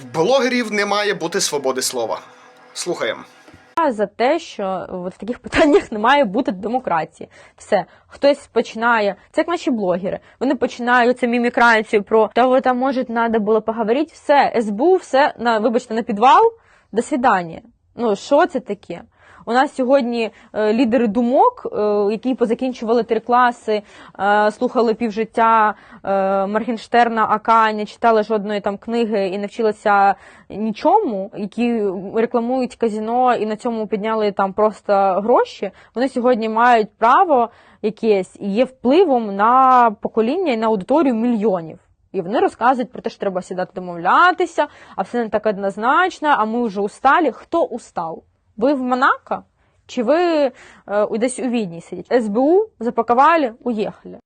В блогерів не має бути свободи слова. Слухаємо. за те, що от в таких питаннях не має бути демократії. Все, хтось починає, це як наші блогери. Вони починають це мімікрацію про та ви там може треба було поговорити. Все, СБУ, все на вибачте на підвал. До свидання. Ну що це таке? У нас сьогодні е, лідери думок, е, які позакінчували три класи, е, слухали півжиття Моргенштерна, Ака, не читали жодної там книги і не вчилися нічому, які рекламують казіно і на цьому підняли там просто гроші. Вони сьогодні мають право якесь і є впливом на покоління і на аудиторію мільйонів. І вони розказують про те, що треба сідати домовлятися, а все не так однозначно, а ми вже усталі. Хто устав? Ви в Монако? Чи ви е, десь у Відні сидите? СБУ запаковали, уїхали.